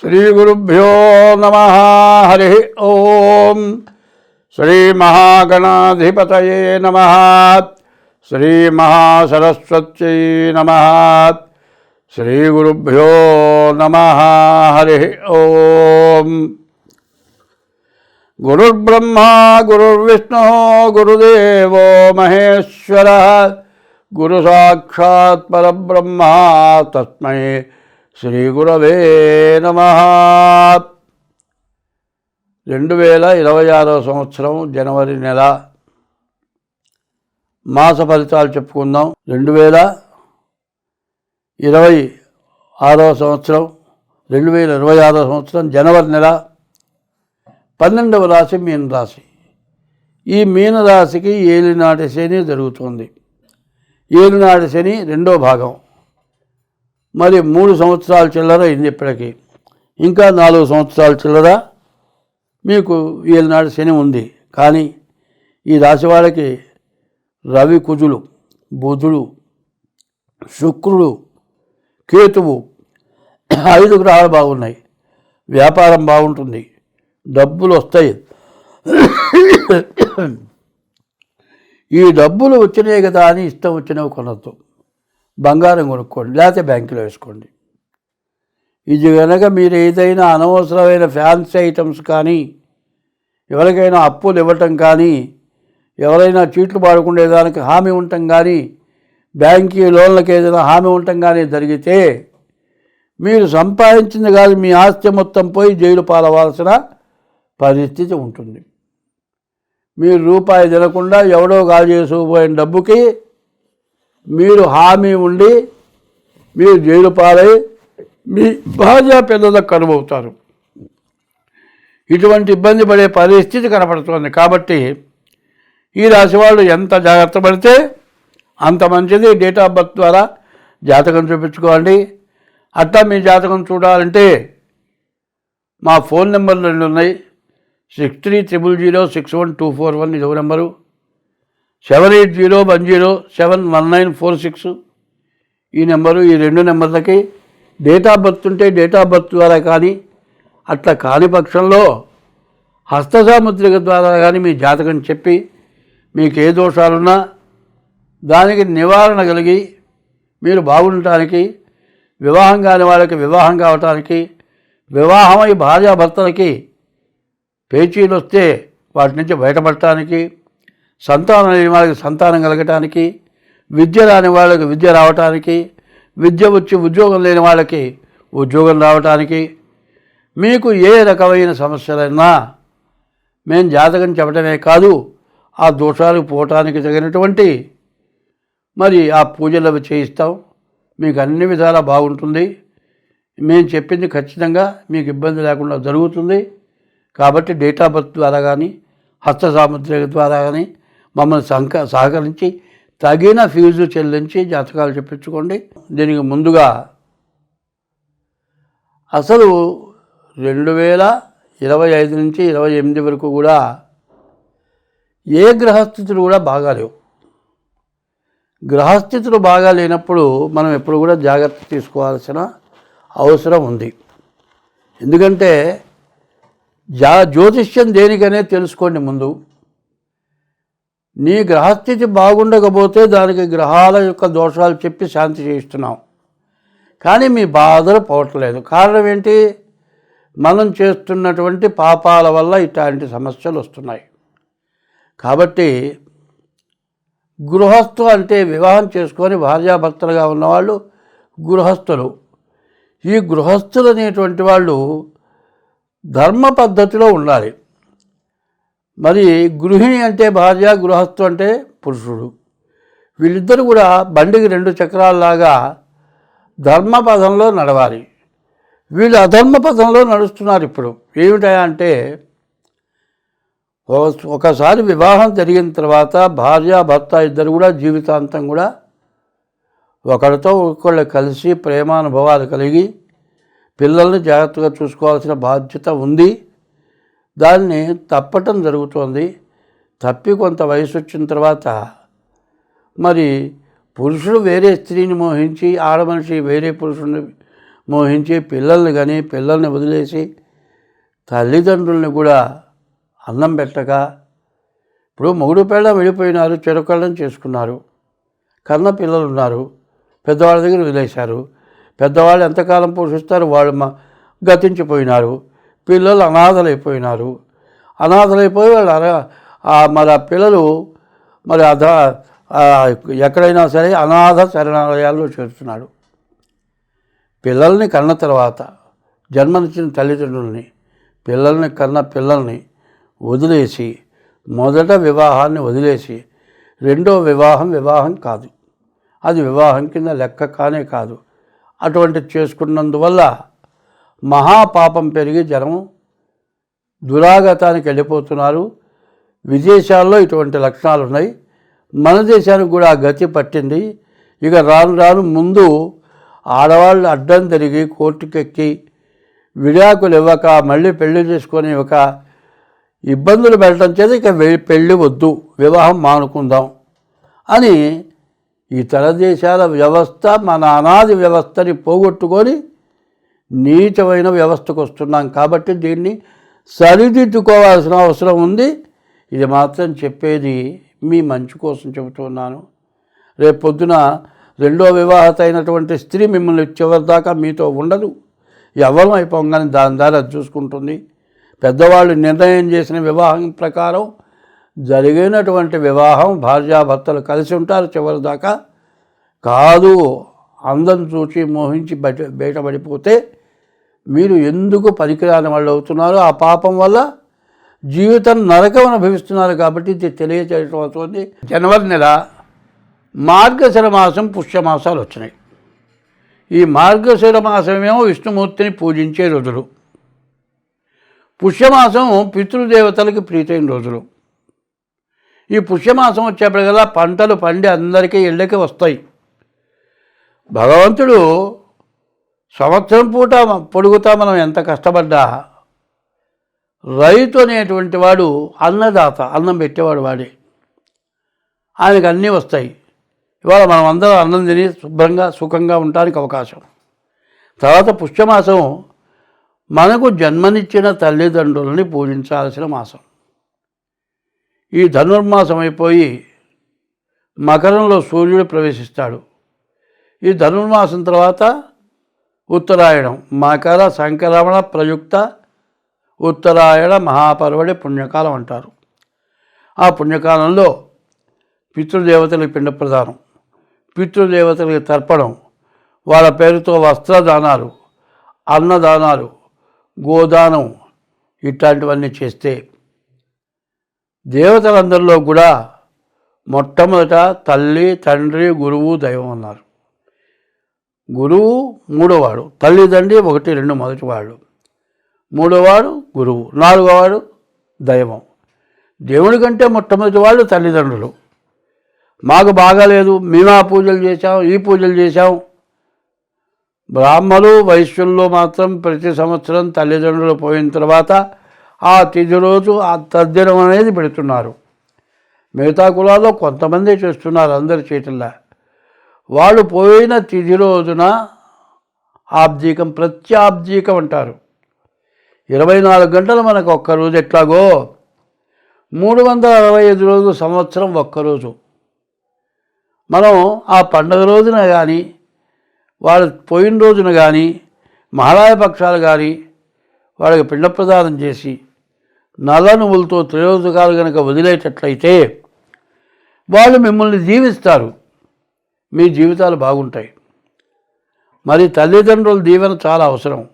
श्रीगुरुभ्यो नमः, हरिः ॐ श्रीमहागणाधिपतये नमः, श्रीमहासरस्वत्यै नमः, श्रीगुरुभ्यो नमः, हरिः ॐ गुरुर्ब्रह्मा, गुरुर्विष्णुः, गुरुदेवो महेश्वरः, गुरुसाक्षात् परब्रह्मा, तस्मै శ్రీగురవే నమ. రెండు వేల ఇరవై ఆరో సంవత్సరం జనవరి నెల. మాస ఫలితాలు చెప్పుకుందాం. రెండు వేల ఇరవై ఆరో సంవత్సరం రెండు వేల ఇరవై ఆరో సంవత్సరం జనవరి నెల. పన్నెండవ రాశి మీనరాశి. ఈ మీనరాశికి ఏలినాటి శని జరుగుతుంది. ఏలినాటి శని రెండో భాగం. మరి మూడు సంవత్సరాల చిల్లర అయింది ఇప్పటికీ. ఇంకా నాలుగు సంవత్సరాల చిల్లర. మీకు ఏలినాటి శని ఉంది. కానీ ఈ రాశి వాళ్ళకి రవి కుజులు బుధుడు శుక్రుడు కేతువు ఐదు గ్రహాలు బాగున్నాయి. వ్యాపారం బాగుంటుంది. డబ్బులు వస్తాయి. ఈ డబ్బులు వచ్చినాయి కదా అని ఇష్టం వచ్చినవి కొనద్దు. బంగారం కొనుక్కోండి లేకపోతే బ్యాంకులో వేసుకోండి. ఇది కనుక మీరు ఏదైనా అనవసరమైన ఫ్యాన్సీ ఐటమ్స్ కానీ ఎవరికైనా అప్పులు ఇవ్వటం కానీ ఎవరైనా చీట్లు పాడుకునేదానికి హామీ ఉండటం కానీ బ్యాంకీ లోన్లకు ఏదైనా హామీ ఉండటం కానీ జరిగితే మీరు సంపాదించింది కాదు మీ ఆస్తి మొత్తం పోయి జైలు పాలవలసిన పరిస్థితి ఉంటుంది. మీరు రూపాయి తినకుండా ఎవడో గాలి చేసుకుపోయిన డబ్బుకి మీరు హామీ ఉండి మీరు జైలు పాలై మీ భార్య పిల్లలకు కనువవుతారు ఇటువంటి ఇబ్బంది పడే పరిస్థితి కనపడుతుంది. కాబట్టి ఈ రాశి వాళ్ళు ఎంత జాగ్రత్త పడితే అంత మంచిది. డేట్ ఆఫ్ బర్త్ ద్వారా జాతకం చూపించుకోండి. అట్టా మీ జాతకం చూడాలంటే మా ఫోన్ నెంబర్లు రెండు ఉన్నాయి. Six three triple zero six one two four one ఇదో number. Seven eight zero one zero seven one nine four six ఈ నెంబరు ఈ రెండు నెంబర్లకి డేట్ ఆఫ్ బర్త్ ఉంటే డేట్ ఆఫ్ బర్త్ ద్వారా కానీ అట్లా కాని పక్షంలో హస్తసాముద్రిక ద్వారా కానీ మీ జాతకం చెప్పి మీకు ఏ దోషాలున్నా దానికి నివారణ కలిగి మీరు బాగుండటానికి వివాహం కాని వాళ్ళకి వివాహం కావటానికి వివాహమై భార్యాభర్తలకి పేచీలు వస్తే వాటి నుంచి బయటపడటానికి సంతానం లేని వాళ్ళకి సంతానం కలగటానికి విద్య రాని వాళ్ళకి విద్య రావటానికి విద్య వచ్చి ఉద్యోగం లేని వాళ్ళకి ఉద్యోగం రావటానికి మీకు ఏ రకమైన సమస్యలైనా మేము జాతకం చెప్పడమే కాదు ఆ దోషాలు పోవటానికి తగినటువంటి మరి ఆ పూజలు అవి చేయిస్తాం. మీకు అన్ని విధాలా బాగుంటుంది. మేము చెప్పింది ఖచ్చితంగా మీకు ఇబ్బంది లేకుండా జరుగుతుంది. కాబట్టి డేట్ ఆఫ్ బర్త్ ద్వారా కానీ హస్త సాముద్రిక ద్వారా కానీ మమ్మల్ని సహక సహకరించి తగిన ఫీజు చెల్లించి జాతకాలు చెప్పించుకోండి. దీనికి ముందుగా అసలు రెండు వేల ఇరవై ఐదు నుంచి ఇరవై ఎనిమిది వరకు కూడా ఏ గ్రహస్థితులు కూడా బాగాలేవు గ్రహస్థితులు బాగా లేనప్పుడు మనం ఎప్పుడు కూడా జాగ్రత్త తీసుకోవాల్సిన అవసరం ఉంది. ఎందుకంటే జా జ్యోతిష్యం దేనికనే తెలుసుకోండి ముందు. నీ గ్రహస్థితి బాగుండకపోతే దానికి గ్రహాల యొక్క దోషాలు చెప్పి శాంతి చేయిస్తున్నాం. కానీ మీ బాధలు పోవట్లేదు. కారణం ఏంటి? మనం చేస్తున్నటువంటి పాపాల వల్ల ఇట్లాంటి సమస్యలు వస్తున్నాయి. కాబట్టి గృహస్థు అంటే వివాహం చేసుకొని భార్యాభర్తలుగా ఉన్నవాళ్ళు గృహస్థులు. ఈ గృహస్థులు అనేటువంటి వాళ్ళు ధర్మ పద్ధతిలో ఉండాలి. మరి గృహిణి అంటే భార్య గృహస్థు అంటే పురుషుడు. వీళ్ళిద్దరు కూడా బండికి రెండు చక్రాల్లాగా ధర్మపథంలో నడవాలి. వీళ్ళు అధర్మపథంలో నడుస్తున్నారు ఇప్పుడు. ఏమిటా అంటే ఒకసారి వివాహం జరిగిన తర్వాత భార్య భర్త ఇద్దరు కూడా జీవితాంతం కూడా ఒకరితో ఒకళ్ళు కలిసి ప్రేమానుభవాలు కలిగి పిల్లల్ని జాగ్రత్తగా చూసుకోవాల్సిన బాధ్యత ఉంది. దాన్ని తప్పటం జరుగుతోంది. తప్పి కొంత వయసు వచ్చిన తర్వాత మరి పురుషుడు వేరే స్త్రీని మోహించి ఆడమనిషి వేరే పురుషుడిని మోహించి పిల్లల్ని కానీ పిల్లల్ని వదిలేసి తల్లిదండ్రుల్ని కూడా అన్నం పెట్టక ఇప్పుడు మొగుడు పిల్ల వెళ్ళిపోయినారు చెరుకళ్ళం చేసుకున్నారు. కన్న పిల్లలు ఉన్నారు పెద్దవాళ్ళ దగ్గర వదిలేశారు. పెద్దవాళ్ళు ఎంతకాలం పోషిస్తారు? వాళ్ళు మా గతించిపోయినారు. పిల్లలు అనాథలైపోయినారు. అనాథలైపోయి వాళ్ళు అర మరి ఆ పిల్లలు మరి అధ ఎక్కడైనా సరే అనాథ శరణాలయాల్లో చేరుతున్నాడు పిల్లల్ని కన్న తర్వాత జన్మనిచ్చిన తల్లిదండ్రుల్ని పిల్లల్ని కన్న పిల్లల్ని వదిలేసి మొదట వివాహాన్ని వదిలేసి రెండో వివాహం వివాహం కాదు. అది వివాహం కింద లెక్క కానే కాదు. అటువంటి చేసుకున్నందువల్ల మహాపాపం పెరిగి జనం దురాగతానికి వెళ్ళిపోతున్నారు. విదేశాల్లో ఇటువంటి లక్షణాలు ఉన్నాయి. మన దేశానికి కూడా ఆ గతి పట్టింది. ఇక రాను రాను ముందు ఆడవాళ్ళు అడ్డం తిరిగి కోర్టుకెక్కి విడాకులు ఇవ్వక మళ్ళీ పెళ్ళి చేసుకొని ఇవ్వక ఇబ్బందులు పెట్టడం చేత ఇక పెళ్ళి వద్దు వివాహం మానుకుందాం అని ఇతర దేశాల వ్యవస్థ మన అనాది వ్యవస్థని పోగొట్టుకొని నీచమైన వ్యవస్థకు వస్తున్నాం కాబట్టి దీన్ని సరిదిద్దుకోవాల్సిన అవసరం ఉంది. ఇది మాత్రం చెప్పేది మీ మంచి కోసం చెబుతున్నాను. రేపు పొద్దున రెండో వివాహత అయినటువంటి స్త్రీ మిమ్మల్ని చివరి దాకా మీతో ఉండదు. ఎవరం అయిపోగానే దాని ద్వారా చూసుకుంటుంది. పెద్దవాళ్ళు నిర్ణయం చేసిన వివాహం ప్రకారం జరిగినటువంటి వివాహం భార్యాభర్తలు కలిసి ఉంటారు చివరి దాకా కాదు అందం చూచి మోహించి బయట బయటపడిపోతే మీరు ఎందుకు పనికిరాని వాళ్ళు అవుతున్నారు? ఆ పాపం వల్ల జీవితం నరకం అనుభవిస్తున్నారు కాబట్టి ఇది తెలియచేయటం అవుతుంది. జనవరి నెల మార్గశిర మాసం పుష్యమాసాలు వచ్చినాయి. ఈ మార్గశిర మాసమేమో విష్ణుమూర్తిని పూజించే రోజులు. పుష్యమాసం పితృదేవతలకి ప్రీతైన రోజులు. ఈ పుష్యమాసం వచ్చేప్పటికల్లా పంటలు పండి అందరికీ ఇళ్ళకి వస్తాయి. భగవంతుడు సంవత్సరం పూట పొడుగుతా మనం ఎంత కష్టపడ్డా రైతు అనేటువంటి వాడు అన్నదాత అన్నం పెట్టేవాడు వాడే. ఆయనకు అన్నీ వస్తాయి. ఇవాళ మనం అందరం అన్నం తిని శుభ్రంగా సుఖంగా ఉండడానికి అవకాశం. తర్వాత పుష్యమాసం మనకు జన్మనిచ్చిన తల్లిదండ్రులని పూజించాల్సిన మాసం. ఈ ధనుర్మాసం అయిపోయి మకరంలో సూర్యుడు ప్రవేశిస్తాడు. ఈ ధనుర్మాసం తర్వాత ఉత్తరాయణం. మకర సంక్రమణ ప్రయుక్త ఉత్తరాయణ మహాపర్వడి పుణ్యకాలం అంటారు. ఆ పుణ్యకాలంలో పితృదేవతలకు పిండ ప్రదానం. పితృదేవతలకు తర్పణం వాళ్ళ పేరుతో వస్త్రదానాలు అన్నదానాలు గోదానం ఇట్లాంటివన్నీ చేస్తే దేవతలందరిలో కూడా మొట్టమొదట తల్లి తండ్రి గురువు దైవం అన్నారు. గురువు మూడోవాడు తల్లిదండ్రి ఒకటి రెండు మొదటివాడు మూడోవాడు గురువు నాలుగోవాడు దైవం. దేవుడి కంటే మొట్టమొదటి వాళ్ళు తల్లిదండ్రులు. మాకు బాగాలేదు మేము ఆ పూజలు చేశాం ఈ పూజలు చేశాం. బ్రాహ్మలు వైశ్యుల్లో మాత్రం ప్రతి సంవత్సరం తల్లిదండ్రులు పోయిన తర్వాత ఆ తిథి రోజు ఆ తద్దినం అనేది పెడుతున్నారు. మిగతా కులాల్లో కొంతమంది చేస్తున్నారు అందరి చేతుల్లో. వాళ్ళు పోయిన తిథి రోజున ఆబ్జీకం ప్రత్యాబ్జీకం అంటారు. ఇరవై నాలుగు గంటలు మనకు ఒక్కరోజు ఎట్లాగో? మూడు వందల అరవై ఐదు రోజులు సంవత్సరం ఒక్కరోజు మనం ఆ పండగ రోజున కానీ వాళ్ళు పోయిన రోజున కానీ మహాలయ పక్షాలు కానీ వాళ్ళకి పిండ ప్రదానం చేసి నల్ల నువ్వులతో త్రయోదకాలు కనుక వదిలేటట్లయితే వాళ్ళు మిమ్మల్ని జీవిస్తారు మీ జీవితాలు బాగుంటాయి. మరి తల్లిదండ్రుల దీవెన చాలా అవసరం.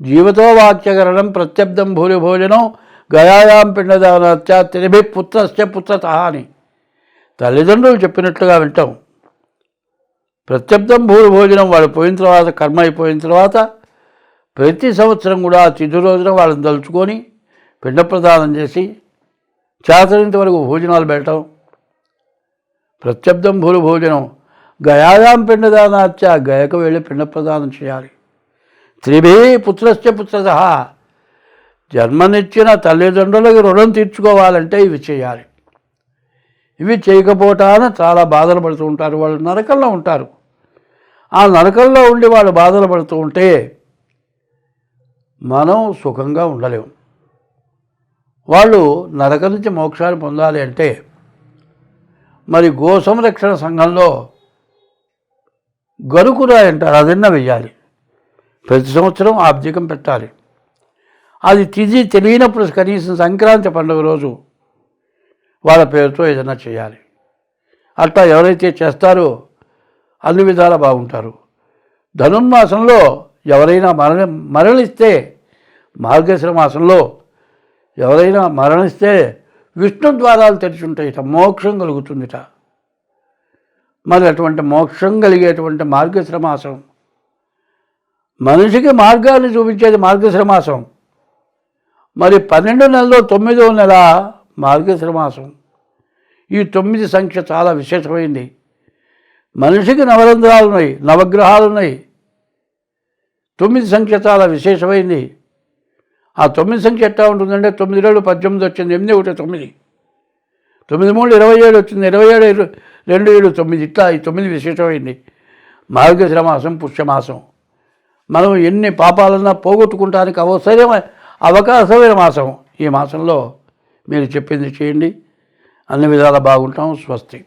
జీవితో వాక్యకరణం ప్రత్యబ్దం భూరి భోజనం గయాయాం పిండదానత్య తిరిభి పుత్రస్య పుత్రత అని తల్లిదండ్రులు చెప్పినట్లుగా వింటాం. ప్రత్యబ్దం భూరి భోజనం వాళ్ళు పోయిన తర్వాత కర్మ అయిపోయిన తర్వాత ప్రతి సంవత్సరం కూడా తిథి రోజున వాళ్ళని తలుచుకొని పిండ ప్రదానం చేసి చేతనంత వరకు భోజనాలు పెట్టడం. ప్రత్యబ్దం భూరి భోజనం గయాదాం పిండదానాచ గయకు వెళ్ళి పిండ ప్రదానం చేయాలి. త్రిభి పుత్రస్య పుత్రత జన్మనిచ్చిన తల్లిదండ్రులకు రుణం తీర్చుకోవాలంటే ఇవి చేయాలి. ఇవి చేయకపోవటాన చాలా బాధలు పడుతూ ఉంటారు. వాళ్ళు నరకంలో ఉంటారు. ఆ నరకంలో ఉండి వాళ్ళు బాధలు పడుతూ ఉంటే మనం సుఖంగా ఉండలేము. వాళ్ళు నరక నుంచి మోక్షాన్ని పొందాలి అంటే మరి గో సంరక్షణ సంఘంలో గరుకురాయి అంటారు అదన్నా వెయ్యాలి. ప్రతి సంవత్సరం ఆబ్జికం పెట్టాలి. అది తిది తెలియనప్పుడు కనీసం సంక్రాంతి పండుగ రోజు వాళ్ళ పేరుతో ఏదైనా చేయాలి. అట్లా ఎవరైతే చేస్తారో అన్ని విధాలా బాగుంటారు. ధనుర్మాసంలో ఎవరైనా మరణ మరణిస్తే మార్గశిర మాసంలో ఎవరైనా మరణిస్తే విష్ణు ద్వారాలు తెరిచి ఉంటాయిట మోక్షం కలుగుతుందిట. మరి అటువంటి మోక్షం కలిగేటువంటి మార్గశ్రమాసం మనిషికి మార్గాన్ని చూపించేది మార్గశ్రమాసం మరి పన్నెండు నెలలో తొమ్మిదో నెల మార్గశ్రమాసం ఈ తొమ్మిది సంఖ్య చాలా విశేషమైంది. మనిషికి నవరంధ్రాలు ఉన్నాయి నవగ్రహాలు ఉన్నాయి. తొమ్మిది సంఖ్య చాలా విశేషమైంది. ఆ తొమ్మిది సంఖ్య ఎట్లా ఉంటుందంటే తొమ్మిది రెండు పద్దెనిమిది వచ్చింది ఎనిమిది ఒకటి తొమ్మిది. తొమ్మిది మూడు ఇరవై ఏడు వచ్చింది. ఇరవై ఏడు రెండు ఏడు తొమ్మిది. ఇట్లా ఈ తొమ్మిది విశేషమైంది. మార్గశిర మాసం పుష్యమాసం మనం ఎన్ని పాపాలన్నా పోగొట్టుకుంటానికి అవసరమైన అవకాశమైన మాసం ఈ మాసంలో. మీరు చెప్పింది చేయండి. అన్ని విధాలా బాగుంటాం. స్వస్తి.